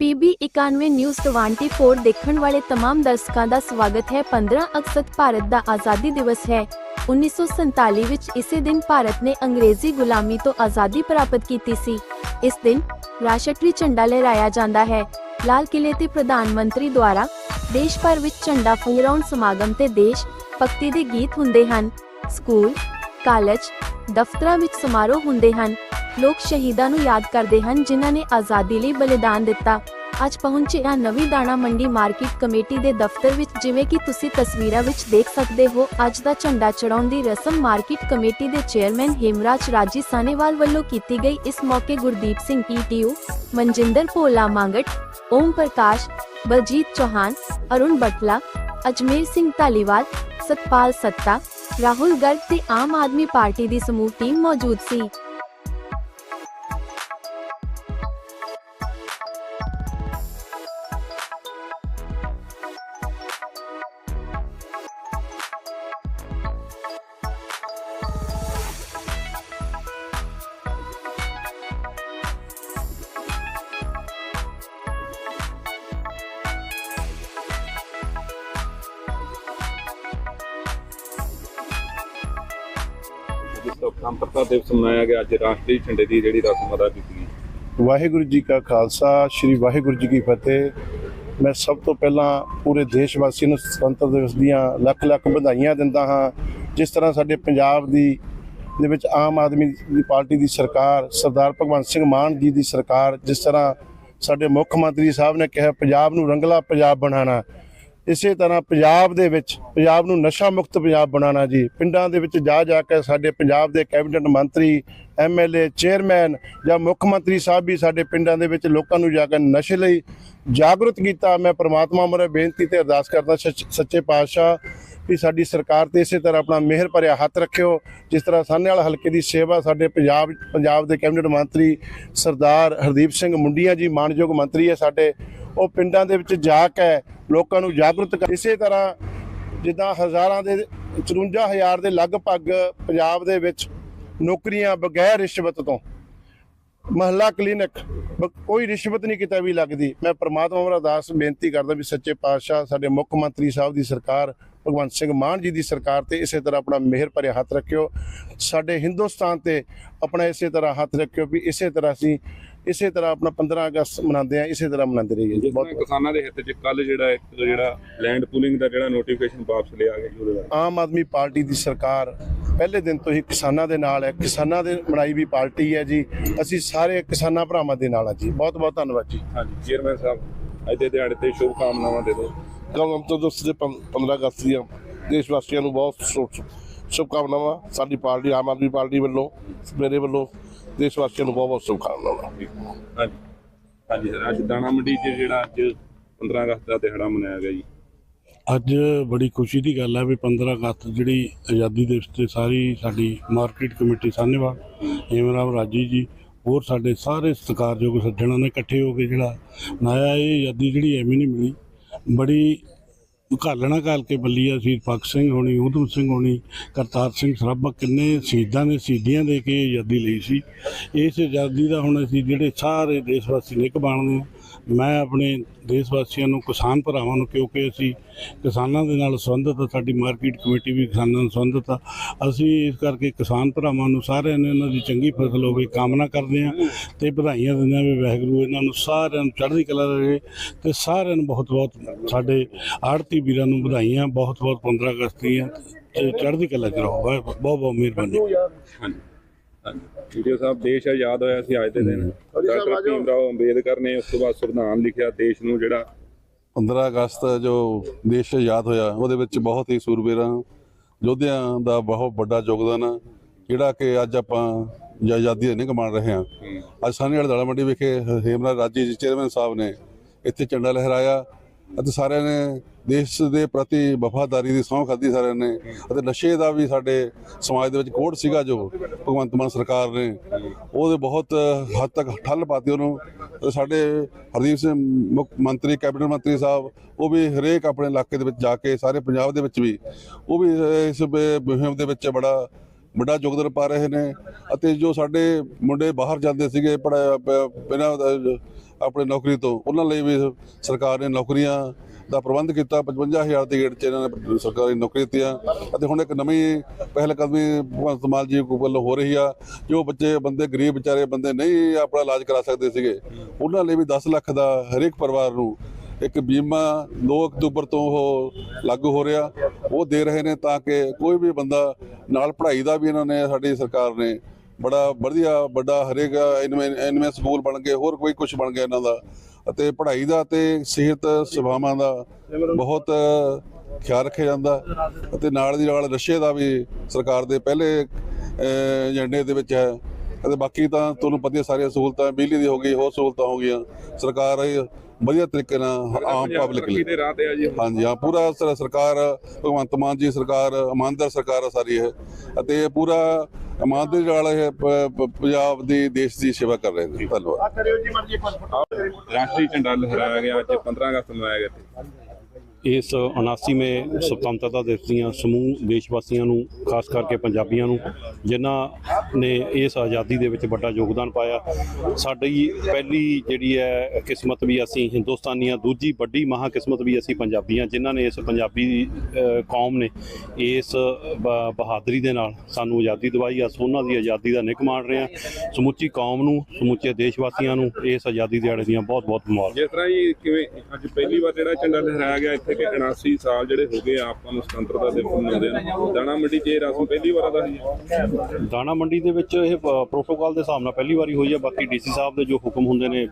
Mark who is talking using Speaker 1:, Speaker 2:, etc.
Speaker 1: PB 91 news 24 ਦੇਖਣ ਵਾਲੇ तमाम ਦਰਸ਼ਕਾਂ ਦਾ ਸਵਾਗਤ ਹੈ 15 ਅਗਸਤ ਭਾਰਤ ਦਾ ਆਜ਼ਾਦੀ ਦਿਵਸ ਹੈ 1947 ਵਿੱਚ ਇਸੇ ਦਿਨ ਭਾਰਤ ਨੇ ਅੰਗਰੇਜ਼ੀ ਗੁਲਾਮੀ ਤੋਂ ਆਜ਼ਾਦੀ ਪ੍ਰਾਪਤ ਕੀਤੀ ਸੀ ਇਸ ਦਿਨ ਰਾਸ਼ਟਰੀ ਝੰਡਾ ਲਹਿਰਾਇਆ ਜਾਂਦਾ ਹੈ ਲਾਲ ਕਿਲੇ ਤੇ ਪ੍ਰਧਾਨ ਮੰਤਰੀ ਦੁਆਰਾ ਦੇਸ਼ ਭਰ ਵਿੱਚ ਝੰਡਾ ਫਹਿਰਾਉਣ ਸਮਾਗਮ ਤੇ ਦੇਸ਼ ਭਗਤੀ ਦੇ ਗੀਤ ਹੁੰਦੇ ਹਨ ਸਕੂਲ ਕਾਲਜ ਦਫ਼ਤਰਾਂ ਵਿੱਚ ਸਮਾਰੋਹ ਹੁੰਦੇ ਹਨ। ਲੋਕ ਸ਼ਹੀਦਾਂ ਨੂੰ ਯਾਦ ਕਰਦੇ ਹਨ, ਜਿਨ੍ਹਾਂ ਨੇ ਆਜ਼ਾਦੀ ਲਈ ਬਲੀਦਾਨ ਦਿੱਤਾ। ਅੱਜ ਪਹੁੰਚੇ ਆ ਨਵੀਂ ਦਾਣਾ ਮੰਡੀ ਮਾਰਕੀਟ ਕਮੇਟੀ ਦੇ ਦਫ਼ਤਰ ਵਿੱਚ, ਜਿਵੇਂ ਕਿ ਤੁਸੀਂ ਤਸਵੀਰਾਂ ਵਿੱਚ ਦੇਖ ਸਕਦੇ ਹੋ। ਅੱਜ ਦਾ ਝੰਡਾ ਚੜਾਉਣ ਦੀ ਰਸਮ ਮਾਰਕੀਟ ਕਮੇਟੀ ਦੇ ਚੇਅਰਮੈਨ ਹੇਮਰਾਜ ਰਾਜੀ ਸਾਨੇਵਾਲ ਵੱਲੋਂ ਕੀਤੀ ਗਈ। ਇਸ ਮੌਕੇ ਗੁਰਦੀਪ ਸਿੰਘ ਈਟੀਯੂ ਮਨਜਿੰਦਰ ਭੋਲਾ ਮੰਗਟ, ਓਮ ਪ੍ਰਕਾਸ਼, ਬਲਜੀਤ ਚੌਹਾਨ, ਅਰੁਣ ਬਟਲਾ, ਅਜਮੇਰ ਸਿੰਘ ਧਾਲੀਵਾਲ, ਸਤਪਾਲ ਸੱਤਾ ਰਾਹੁਲ ਗਰਗ ਤੇ ਆਮ ਆਦਮੀ ਪਾਰਟੀ ਦੀ ਸਮੂਹ ਟੀਮ ਮੌਜੂਦ ਸੀ।
Speaker 2: ਜਿਸ ਤੋਂ ਸੰਪਰਤਾ ਦਿਵਸ ਮਨਾਇਆ ਗਿਆ, ਅੱਜ ਰਾਸ਼ਟਰੀ ਝੰਡੇ ਦੀ ਜਿਹੜੀ ਰਸਮ ਅਦਾ ਕੀਤੀ ਗਈ।
Speaker 3: ਵਾਹਿਗੁਰੂ ਜੀ ਕਾ ਖਾਲਸਾ, ਸ੍ਰੀ ਵਾਹਿਗੁਰੂ ਜੀ ਕੀ ਫਤਿਹ। ਮੈਂ ਸਭ ਤੋਂ ਪਹਿਲਾਂ ਪੂਰੇ ਦੇਸ਼ ਵਾਸੀਆਂ ਨੂੰ ਸੁਤੰਤਰ ਦਿਵਸ ਦੀਆਂ ਲੱਖ ਲੱਖ ਵਧਾਈਆਂ ਦਿੰਦਾ ਹਾਂ। ਜਿਸ ਤਰ੍ਹਾਂ ਸਾਡੇ ਪੰਜਾਬ ਦੀ, ਦੇ ਵਿੱਚ ਆਮ ਆਦਮੀ ਦੀ ਪਾਰਟੀ ਦੀ ਸਰਕਾਰ, ਸਰਦਾਰ ਭਗਵੰਤ ਸਿੰਘ ਮਾਨ ਜੀ ਦੀ ਸਰਕਾਰ, ਜਿਸ ਤਰ੍ਹਾਂ ਸਾਡੇ ਮੁੱਖ ਮੰਤਰੀ ਸਾਹਿਬ ਨੇ ਕਿਹਾ, ਪੰਜਾਬ ਨੂੰ ਰੰਗਲਾ ਪੰਜਾਬ ਬਣਾਉਣਾ। ਇਸੇ ਤਰ੍ਹਾਂ ਪੰਜਾਬ ਦੇ ਵਿੱਚ, ਪੰਜਾਬ ਨੂੰ ਨਸ਼ਾ ਮੁਕਤ ਪੰਜਾਬ ਬਣਾਉਣਾ ਜੀ, ਪਿੰਡਾਂ ਦੇ ਵਿੱਚ ਜਾ ਜਾ ਕੇ ਸਾਡੇ ਪੰਜਾਬ ਦੇ ਕੈਬਨਿਟ ਮੰਤਰੀ ਐਮਐਲਏ ਚੇਅਰਮੈਨ ਜਾਂ ਮੁੱਖ ਮੰਤਰੀ ਸਾਹਿਬ ਵੀ ਸਾਡੇ ਪਿੰਡਾਂ ਦੇ ਵਿੱਚ ਲੋਕਾਂ ਨੂੰ ਜਾ ਕੇ ਨਸ਼ੇ ਲਈ ਜਾਗਰੂਕ ਕੀਤਾ। ਮੈਂ ਪ੍ਰਮਾਤਮਾ ਮਰੇ ਬੇਨਤੀ ਤੇ ਅਰਦਾਸ ਕਰਦਾ ਸੱਚ- ਸੱਚੇ ਪਾਤਸ਼ਾਹ ਵੀ ਸਾਡੀ ਸਰਕਾਰ ਤੇ ਇਸੇ ਤਰ੍ਹਾਂ ਆਪਣਾ ਮਿਹਰ ਭਰਿਆ ਹੱਥ ਰੱਖਿਓ, ਜਿਸ ਤਰ੍ਹਾਂ ਸਾਹਨੇ ਵਾਲਾ ਹਲਕੇ ਦੀ ਸੇਵਾ ਸਾਡੇ ਪੰਜਾਬ ਪੰਜਾਬ ਦੇ ਕੈਬਨਿਟ ਮੰਤਰੀ ਸਰਦਾਰ ਹਰਦੀਪ ਸਿੰਘ ਮੁੰਡੀਆਂ ਜੀ, ਮਾਨਯੋਗ ਮੰਤਰੀ ਹੈ ਸਾਡੇ, ਉਹ ਪਿੰਡਾਂ ਦੇ ਵਿੱਚ ਜਾ ਕੇ ਲੋਕਾਂ ਨੂੰ ਜਾਗਰੂਕ ਕਰ, ਇਸੇ ਤਰ੍ਹਾਂ ਜਿੱਦਾਂ ਹਜ਼ਾਰਾਂ ਦੇ 54000 ਦੇ ਲਗਭਗ ਪੰਜਾਬ ਦੇ ਵਿੱਚ ਨੌਕਰੀਆਂ ਬਗੈਰ ਰਿਸ਼ਵਤ ਤੋਂ ਮਹੱਲਾ ਕਲੀਨਿਕ। ਕੋਈ ਰਿਸ਼ਵਤ ਨਹੀਂ ਕਿਤੇ ਵੀ ਲੱਗਦੀ। ਮੈਂ ਪ੍ਰਮਾਤਮਾ ਨੂੰ ਅਰਦਾਸ ਬੇਨਤੀ ਕਰਦਾ ਵੀ ਸੱਚੇ ਪਾਤਸ਼ਾਹ ਸਾਡੇ ਮੁੱਖ ਮੰਤਰੀ ਸਾਹਿਬ ਦੀ ਸਰਕਾਰ ਭਗਵੰਤ ਸਿੰਘ ਮਾਨ ਜੀ ਦੀ ਸਰਕਾਰ ਤੇ ਇਸੇ ਤਰ੍ਹਾਂ ਆਪਣਾ ਮਿਹਰ ਭਰਿਆ ਹੱਥ ਰੱਖਿਓ। ਸਾਡੇ ਹਿੰਦੁਸਤਾਨ ਤੇ ਆਪਣਾ ਇਸੇ ਤਰ੍ਹਾਂ ਹੱਥ ਰੱਖਿਓ ਵੀ ਇਸੇ ਤਰ੍ਹਾਂ ਅਸੀਂ ਇਸੇ ਤਰ੍ਹਾਂ ਆਪਣਾ 15 ਅਗਸਤ ਮਨਾਉਂਦੇ ਆ ਇਸੇ ਤਰ੍ਹਾਂ ਮਨਾਉਂਦੇ ਰਹੀਏ ਜੀ। ਬਹੁਤ
Speaker 2: ਕਿਸਾਨਾਂ ਦੇ ਹਿੱਤ 'ਚ ਕੱਲ ਜਿਹੜਾ ਇੱਕ ਜਿਹੜਾ ਲੈਂਡ ਪੂਲਿੰਗ ਦਾ ਜਿਹੜਾ ਨੋਟੀਫਿਕੇਸ਼ਨ ਵਾਪਸ ਲਿਆ ਗਿਆ ਜੀ ਉਹਦੇ ਬਾਰੇ।
Speaker 3: ਆਮ ਆਦਮੀ ਪਾਰਟੀ ਦੀ ਸਰਕਾਰ ਪਹਿਲੇ ਦਿਨ ਤੋਂ ਹੀ ਕਿਸਾਨਾਂ ਦੇ ਨਾਲ ਹੈ। ਕਿਸਾਨਾਂ ਦੇ ਬਣਾਈ ਵੀ ਪਾਰਟੀ ਹੈ ਜੀ। ਅਸੀਂ ਸਾਰੇ ਕਿਸਾਨਾਂ ਭਰਾਵਾਂ ਦੇ ਨਾਲ ਆ ਜੀ। ਬਹੁਤ ਬਹੁਤ ਧੰਨਵਾਦ ਜੀ।
Speaker 2: ਹਾਂਜੀ ਚੇਅਰਮੈਨ ਸਾਹਿਬ ਅੱਜ ਦੇ ਦਿਹਾੜੇ ਤੇ ਸ਼ੁਭ ਕਾਮਨਾਵਾਂ ਦੇ ਦਿਓ।
Speaker 4: ਗਣਤੰਤਰ ਦਿਵਸ ਦੇ ਪੰ- 15 ਅਗਸਤ ਦੀਆਂ ਦੇਸ਼ ਵਾਸੀਆਂ ਨੂੰ ਬਹੁਤ ਸ਼ੁਭ ਸ਼ੁਭਕਾਮਨਾਵਾਂ। ਸਾਡੀ ਪਾਰਟੀ ਆਮ ਆਦਮੀ ਪਾਰਟੀ ਵੱਲੋਂ ਮੇਰੇ ਵੱਲੋਂ ਦੇਸ਼ ਵਾਸੀਆਂ ਨੂੰ ਬਹੁਤ ਬਹੁਤ ਸ਼ੁਭਕਾਮਨਾਵਾਂ।
Speaker 2: ਹਾਂਜੀ। ਹਾਂਜੀ ਸਰ ਅੱਜ ਦਾਣਾ ਮੰਡੀ 'ਚ ਜਿਹੜਾ ਅੱਜ 15 ਅਗਸਤ ਦਾ ਦਿਹਾੜਾ ਮਨਾਇਆ ਗਿਆ ਜੀ।
Speaker 5: ਅੱਜ ਬੜੀ ਖੁਸ਼ੀ ਦੀ ਗੱਲ ਹੈ ਵੀ 15 ਅਗਸਤ ਜਿਹੜੀ ਆਜ਼ਾਦੀ ਦਿਵਸ ਤੇ ਸਾਰੀ ਸਾਡੀ ਮਾਰਕੀਟ ਕਮੇਟੀ ਸਾਹਨੇਵਾਲ ਹੇਮਰਾਮ ਰਾਜੀ ਜੀ, ਹੋਰ ਸਾਡੇ ਸਾਰੇ ਸਤਿਕਾਰਯੋਗ ਸੱਜਣਾਂ ਨੇ ਇਕੱਠੇ ਹੋ ਕੇ ਜਿਹੜਾ ਮਨਾਇਆ ਇਹ ਆਜ਼ਾਦੀ ਜਿਹੜੀ ਐਵੇਂ ਨਹੀਂ ਮਿਲੀ। ਬੜੀ ਘਾਲਣਾ ਘਾਲ ਕੇ ਬੱਲੀ ਆ ਸ਼ਹੀਦ ਭਗਤ ਸਿੰਘ ਹੋਣੀ, ਊਧਮ ਸਿੰਘ ਹੋਣੀ, ਕਰਤਾਰ ਸਿੰਘ ਸਰਾਭਾ, ਕਿੰਨੇ ਸ਼ਹੀਦਾਂ ਨੇ ਸ਼ਹੀਦੀਆਂ ਦੇ ਕੇ ਆਜ਼ਾਦੀ ਲਈ ਸੀ। ਇਸ ਆਜ਼ਾਦੀ ਦਾ ਹੁਣ ਅਸੀਂ ਜਿਹੜੇ ਸਾਰੇ ਦੇਸ਼ ਵਾਸੀ ਨਿਕ ਬਣਦੇ ਹਾਂ ਮੈਂ ਆਪਣੇ ਦੇਸ਼ ਵਾਸੀਆਂ ਨੂੰ, ਕਿਸਾਨ ਭਰਾਵਾਂ ਨੂੰ ਕਿਉਂਕਿ ਅਸੀਂ ਕਿਸਾਨਾਂ ਦੇ ਨਾਲ ਸੰਬੰਧਿਤ ਆ, ਸਾਡੀ ਮਾਰਕੀਟ ਕਮੇਟੀ ਵੀ ਕਿਸਾਨਾਂ ਨਾਲ ਸੰਬੰਧਿਤ ਆ, ਅਸੀਂ ਇਸ ਕਰਕੇ ਕਿਸਾਨ ਭਰਾਵਾਂ ਨੂੰ ਸਾਰਿਆਂ ਨੇ ਇਹਨਾਂ ਦੀ ਚੰਗੀ ਫਸਲ ਹੋਵੇ, ਕਾਮਨਾ ਕਰਦੇ ਹਾਂ ਤੇ ਵਧਾਈਆਂ ਦਿੰਦੇ ਹਾਂ ਵੀ ਵਾਹਿਗੁਰੂ ਇਹਨਾਂ ਨੂੰ ਸਾਰਿਆਂ ਨੂੰ ਚੜ੍ਹਦੀ ਕਲਾ ਰਹੇ ਤੇ ਸਾਰਿਆਂ ਨੂੰ ਬਹੁਤ ਬਹੁਤ ਸਾਡੇ ਆੜਤੀ ਵੀਰਾਂ ਨੂੰ ਵਧਾਈਆਂ, ਬਹੁਤ ਬਹੁਤ 15 ਅਗਸਤ ਦੀਆਂ ਤੇ ਚੜ੍ਹਦੀ ਕਲਾ ਚ ਰਹੋ ਬਹੁਤ ਬਹੁਤ ਮਿਹਰਬਾਨੀ।
Speaker 2: ਹਾਂਜੀ। ਵੀਡੀਓ ਸਾਹਿਬ ਦੇਸ਼ ਆਜ਼ਾਦ ਹੋਇਆ ਸੀ ਅੱਜ ਦੇ ਦਿਨ। ਡਾਕਟਰ ਭੀਮ ਰਾਓ ਅੰਬੇਦਕਰ ਨੇ ਉਸ ਤੋਂ ਬਾਅਦ ਸੰਵਿਧਾਨ ਲਿਖਿਆ ਦੇਸ਼ ਨੂੰ ਜਿਹੜਾ
Speaker 6: 15 ਅਗਸਤ ਜੋ ਦੇਸ਼ ਆਜ਼ਾਦ ਹੋਇਆ ਉਹਦੇ ਵਿੱਚ ਬਹੁਤ ਹੀ ਸੂਰਬੀਰਾਂ ਯੋਧਿਆਂ ਦਾ ਬਹੁਤ ਵੱਡਾ ਯੋਗਦਾਨ ਆ ਜਿਹੜਾ ਕਿ ਅੱਜ ਆਪਾਂ ਜ- ਆਜ਼ਾਦੀ ਦੇ ਨਿਘ ਬਣ ਰਹੇ ਹਾਂ। ਅੱਜ ਸਾਨੇ ਵਾਲੇ ਦਾਣਾ ਮੰਡੀ ਵਿਖੇ ਹੇਮਰਾਜ ਰਾਜੀ ਜੀ ਚੇਅਰਮੈਨ ਸਾਹਿਬ ਨੇ ਇੱਥੇ ਝੰਡਾ ਲਹਿਰਾਇਆ ਅਤੇ ਸਾਰਿਆਂ ਨੇ ਦੇਸ਼ ਦੇ ਪ੍ਰਤੀ ਵਫਾਦਾਰੀ ਦੀ ਸਹੁੰ ਖਾਧੀ ਸਾਰਿਆਂ ਨੇ। ਅਤੇ ਨਸ਼ੇ ਦਾ ਵੀ ਸਾਡੇ ਸਮਾਜ ਦੇ ਵਿੱਚ ਕੋਡ ਸੀਗਾ ਜੋ ਭਗਵੰਤ ਮਾਨ ਸਰਕਾਰ ਨੇ। ਉਹਦੇ ਬਹੁਤ ਹੱਦ ਤੱਕ ਠੱਲ ਪਾਤੀ ਉਹਨੂੰ। ਸਾਡੇ ਹਰਦੀਪ ਸਿੰਘ ਮੁੱਖ ਮੰਤਰੀ ਕੈਬਨਿਟ ਮੰਤਰੀ ਸਾਹਿਬ ਉਹ ਵੀ ਹਰੇਕ ਆਪਣੇ ਇਲਾਕੇ ਦੇ ਵਿੱਚ ਜਾ ਕੇ ਸਾਰੇ ਪੰਜਾਬ ਦੇ ਵਿੱਚ ਵੀ ਉਹ ਵੀ ਇਸ ਮੁਹਿੰਮ ਦੇ ਵਿੱਚ ਬੜਾ ਵੱਡਾ ਯੋਗਦਾਨ ਪਾ ਰਹੇ ਨੇ। ਅਤੇ ਜੋ ਸਾਡੇ ਮੁੰਡੇ ਬਾਹਰ ਜਾਂਦੇ ਸੀਗੇ ਪੜਾ ਬਿਨਾਂ ਆਪਣੇ ਨੌਕਰੀ ਤੋਂ, ਉਹਨਾਂ ਲਈ ਵੀ ਸਰਕਾਰ ਨੇ ਨੌਕਰੀਆਂ ਦਾ ਪ੍ਰਬੰਧ ਕੀਤਾ। 55000 ਦੀ ਗੇੜ ਚ ਇਹਨਾਂ ਨੇ ਸਰਕਾਰੀ ਨੌਕਰੀ ਦਿੱਤੀਆਂ ਅਤੇ ਹੁਣ ਇੱਕ ਨਵੀਂ ਪਹਿਲ ਕਦਮੀ ਭਗਵੰਤ ਮਾਨ ਜੀ ਵੱਲੋਂ ਹੋ ਰਹੀ ਆ, ਜੋ ਬੱਚੇ, ਬੰਦੇ, ਗਰੀਬ ਵਿਚਾਰੇ, ਬੰਦੇ ਨਹੀਂ ਆਪਣਾ ਇਲਾਜ ਕਰਾ ਸਕਦੇ ਸੀਗੇ, ਉਹਨਾਂ ਲਈ ਵੀ 10 ਲੱਖ ਦਾ ਹਰੇਕ ਪਰਿਵਾਰ ਨੂੰ ਇੱਕ ਬੀਮਾ 2 ਅਕਤੂਬਰ ਤੋਂ ਉਹ ਲਾਗੂ ਹੋ ਰਿਹਾ। ਉਹ ਦੇ ਰਹੇ ਨੇ ਤਾਂ ਕਿ ਕੋਈ ਵੀ ਬੰਦਾ ਨਾਲ ਪੜ੍ਹਾਈ ਦਾ ਵੀ ਇਹਨਾਂ ਨੇ, ਸਾਡੀ ਸਰਕਾਰ ਨੇ ਬੜਾ ਵਧੀਆ ਵੱਡਾ ਹਰੇਕ ਐਨਵੇਂ ਸਕੂਲ ਬਣ ਗਏ ਹੋਰ ਕੋਈ ਕੁਝ ਬਣ ਗਿਆ ਇਹਨਾਂ ਦਾ। ਅਤੇ ਪੜ੍ਹਾਈ ਦਾ ਤੇ ਸਿਹਤ ਸੇਵਾਵਾਂ ਦਾ ਬਹੁਤ ਖਿਆਲ ਰੱਖਿਆ ਜਾਂਦਾ। ਅਤੇ ਨਾਲ ਦੀ ਨਾਲ ਨਸ਼ੇ ਦਾ ਵੀ ਸਰਕਾਰ ਦੇ ਪਹਿਲੇ ਏਜੰਡੇ ਦੇ ਵਿੱਚ ਹੈ। ਅਤੇ ਬਾਕੀ ਤਾਂ ਤੁਹਾਨੂੰ ਪਤਾ ਹੀ ਹੈ ਸਾਰੀਆਂ ਸਹੂਲਤਾਂ ਬਿਜਲੀ ਦੀ ਹੋ ਗਈ ਹੋਰ ਸਹੂਲਤਾਂ ਹੋ ਗਈਆਂ। ਸਰਕਾਰ ਵਧੀਆ ਤਰੀਕੇ ਨਾਲ ਆਮ ਪਬਲਿਕ ਲਈ।
Speaker 2: ਆ
Speaker 6: ਹਾਂਜੀ ਹਾਂ ਪੂਰਾ ਸਰ- ਸਰਕਾਰ ਭਗਵੰਤ ਮਾਨ ਜੀ ਸਰਕਾਰ ਇਮਾਨਦਾਰ ਸਰਕਾਰ ਆ ਸਾਰੀ ਇਹ। ਅਤੇ ਇਹ ਪੂਰਾ ਇਮਾਨਦਾਰੀ ਨਾਲ ਇਹ ਪ- ਪ- ਪੰਜਾਬ ਦੀ ਦੇਸ਼ ਦੀ ਸੇਵਾ ਕਰ ਰਹੇ ਨੇ। ਧੰਨਵਾਦ।
Speaker 2: ਰਾਸ਼ਟਰੀ ਝੰਡਾ ਲਹਿਰਾਇਆ ਗਿਆ ਅੱਜ 15 ਅਗਸਤ ਨੂੰ ਮਨਾਇਆ ਗਿਆ ਇੱਥੇ।
Speaker 7: ਇਸ 79ਵੇਂ ਸੁਤੰਤਰਤਾ ਦਿਵਸ ਦੀਆਂ ਸਮੂਹ ਦੇਸ਼ ਵਾਸੀਆਂ ਨੂੰ, ਖਾਸ ਕਰਕੇ ਪੰਜਾਬੀਆਂ ਨੂੰ, ਜਿਨ੍ਹਾਂ ਨੇ ਇਸ ਆਜ਼ਾਦੀ ਦੇ ਵਿੱਚ ਵੱਡਾ ਯੋਗਦਾਨ ਪਾਇਆ। ਸਾਡੀ ਪਹਿਲੀ ਜਿਹੜੀ ਹੈ ਕਿਸਮਤ ਵੀ ਅਸੀਂ ਹਿੰਦੁਸਤਾਨੀਆਂ ਦੂਜੀ ਵੱਡੀ ਮਹਾ ਕਿਸਮਤ ਵੀ ਅਸੀਂ ਪੰਜਾਬੀਆਂ ਜਿਨ੍ਹਾਂ ਨੇ ਇਸ ਪੰਜਾਬੀ ਕੌਮ ਨੇ ਇਸ ਬ- ਬਹਾਦਰੀ ਦੇ ਨਾਲ ਸਾਨੂੰ ਆਜ਼ਾਦੀ ਦਿਵਾਈ। ਆ ਉਹਨਾਂ ਦੀ ਆਜ਼ਾਦੀ ਦਾ ਨਿੱਘ ਮਾਣ ਰਹੇ ਹਾਂ ਸਮੁੱਚੀ ਕੌਮ ਨੂੰ, ਸਮੁੱਚੇ ਦੇਸ਼ ਵਾਸੀਆਂ ਨੂੰ ਇਸ ਆਜ਼ਾਦੀ ਦਿਹਾੜੇ ਦੀਆਂ ਬਹੁਤ ਬਹੁਤ ਮੁਬਾਰਕਾਂ।
Speaker 2: ਜਿਸ ਤਰ੍ਹਾਂ ਹੀ ਕਿਵੇਂ ਅੱਜ ਪਹਿਲੀ ਵਾਰ ਜਿਹੜਾ ਝੰਡਾ ਲਹਿਰਾਇਆ ਗਿਆ, ਇੱਥੇ ਕਿ 79 ਸਾਲ ਜਿਹੜੇ ਹੋ ਗਏ ਆਪਾਂ ਨੂੰ ਸੁਤੰਤਰਤਾ ਦਿਵਸ ਮਨਾਉਂਦੇ ਆ। ਦਾਣਾ ਮੰਡੀ 'ਚ ਇਹ ਰਸਮ ਪਹਿਲੀ ਵਾਰ ਦਾ ਸੀ
Speaker 7: ਦਾਣਾ ਮੰਡੀ ਦੇ ਵਿੱਚ ਇਹ ਪ੍ਰੋਟੋਕਾਲ ਦੇ ਹਿਸਾਬ ਨਾਲ ਪਹਿਲੀ ਵਾਰੀ ਹੋਈ ਹੈ, ਬਾਕੀ ਡੀਸੀ ਸਾਹਿਬ ਦੇ ਜੋ ਹੁਕਮ ਹੁੰਦੇ ਨੇ